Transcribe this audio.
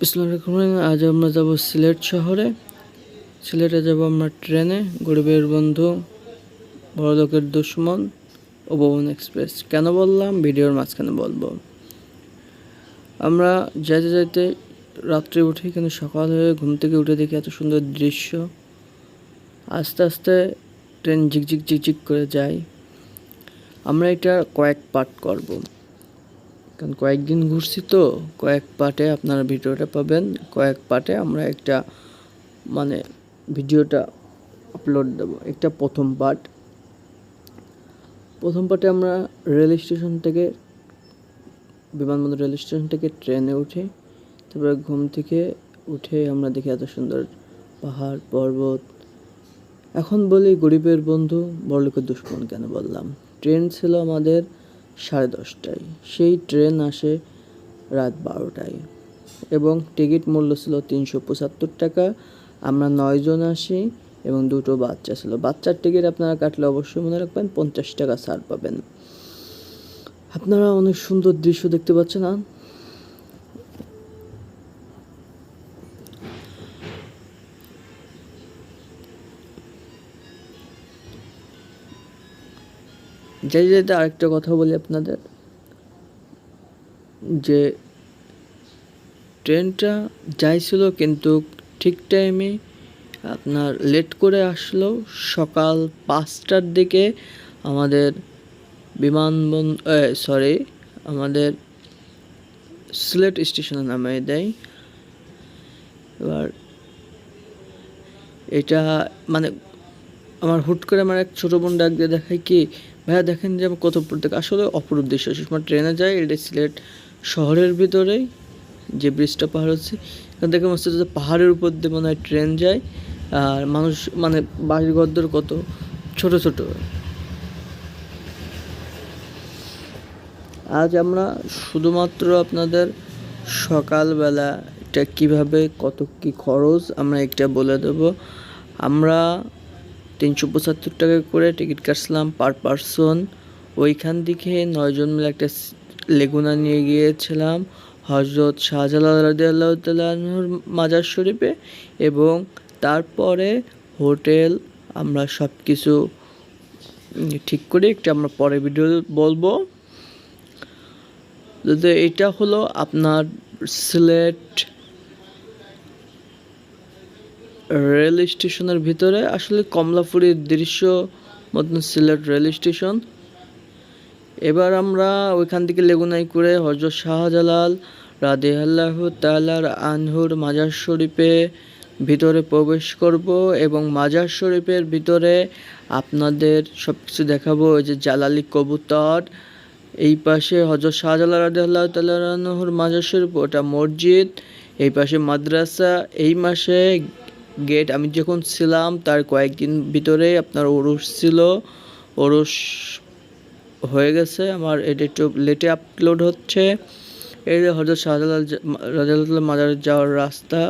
বিসমুল্লাহ আজ আমরা যাব সিলেট শহরে। সিলেটে যাব আমরা ট্রেনে। গরিবের বন্ধু বড়লোকের দুশ্মন ও ভবন এক্সপ্রেস। কেন বললাম? ভিডিওর মাঝখানে বলব। আমরা যাইতে যাইতে রাত্রে উঠে, কিন্তু সকাল হয়ে ঘুম থেকে উঠে দেখি এত সুন্দর দৃশ্য। আস্তে আস্তে ট্রেন ঝিকঝিক ঝিকঝিক করে যায়। আমরা এটা কয়েক পার্ট করব। কারণ কয়েকদিন ঘুরছি তো, কয়েক পার্টে আপনারা ভিডিওটা পাবেন, কয়েক পার্টে আমরা একটা মানে ভিডিওটা আপলোড দেবো, একটা প্রথম পার্ট প্রথম পার্টে আমরা রেল স্টেশন থেকে, বিমানবন্দর রেল স্টেশন থেকে ট্রেনে উঠি, তারপরে ঘুম থেকে উঠে আমরা দেখি এত সুন্দর পাহাড়, পর্বত। এখন বলি গরিবের বন্ধু, বড়লোকের দুশ্মন কেন বললাম? ট্রেন ছিল আমাদের সাড়ে দশটায়। সেই ট্রেন আসে রাত বারোটায়। এবং টিকিট মূল্য ছিল তিনশো পঁচাত্তর টাকা। আমরা নয়জন আসি এবং দুটো বাচ্চা ছিল। বাচ্চার টিকিট আপনারা কাটলে অবশ্যই মনে রাখবেন পঞ্চাশ টাকা ছাড় পাবেন। আপনারা অনেক সুন্দর দৃশ্য দেখতে পাচ্ছেন যাই যাইতে আরেকটা কথা বলি আপনাদের, যে ট্রেনটা যাইছিল কিন্তু ঠিক টাইমে আপনার লেট করে আসলো সকাল পাঁচটার দিকে আমাদের বিমানবন্দর সরি আমাদের সিলেট স্টেশনে নামিয়ে দেয়। এবার এটা মানে আমার হুট করে আমার এক ছোটো বোন ডাক দিয়ে দেখায় কি, ভাইয়া দেখেন যে আমার কত প্রত্যেক আসলে অপরূপ দৃশ্য সময় ট্রেনে যায়, এটা সিলেট শহরের ভিতরেই, যে ব্রিজটা পাহাড় হচ্ছে। এখান থেকে যে পাহাড়ের উপর দিয়ে মনে হয় ট্রেন যায়। আর মানুষ মানে বাড়ির ঘরদর কত ছোট ছোট। আজ আমরা শুধুমাত্র আপনাদের সকালবেলা এটা কীভাবে, কত কি খরচ, আমরা একটা বলে দেব। আমরা তিনশো পঁচাত্তর টাকা করে টিকিট কাটছিলাম পার পারসন। ওইখান থেকে নয়জন মিলে একটা লেগুনা নিয়ে গিয়েছিলাম হজরত শাহজালাল রাদিয়াল্লাহু তাআলার মাজার শরীফে এবং তারপরে হোটেল আমরা সব কিছু ঠিক করে একটা আমরা পরে ভিডিও বলব। এটা হলো আপনার সিলেট রেল স্টেশনের ভিতরে আসলে কমলাপুরের দৃশ্য মতন সিলেট রেল স্টেশন। এবার আমরা ওইখান থেকে লেগুনাই করে হজরত শাহজালাল রাদে আল্লাহ তালার আনহুর মাজার শরীফে ভিতরে প্রবেশ করব এবং মাজার শরীফের ভিতরে আপনাদের সব কিছু দেখাবো যে জালালি কবুতর। এই পাশে হজরত শাহজালাল রাদে আল্লাহ তালার আনহুর মাজার শরীফ, ওটা মসজিদ। এই পাশে মাদ্রাসা। এই মাসে গেট আমি যখন ছিলাম, তার কয়েকদিন ভিতরে আপনার ওরস ছিল। ওরস হয়ে গেছে, আমার এটা একটু লেটে আপলোড হচ্ছে। এই হজরত শাহজালাল রাজাল মাজার যাওয়ার রাস্তা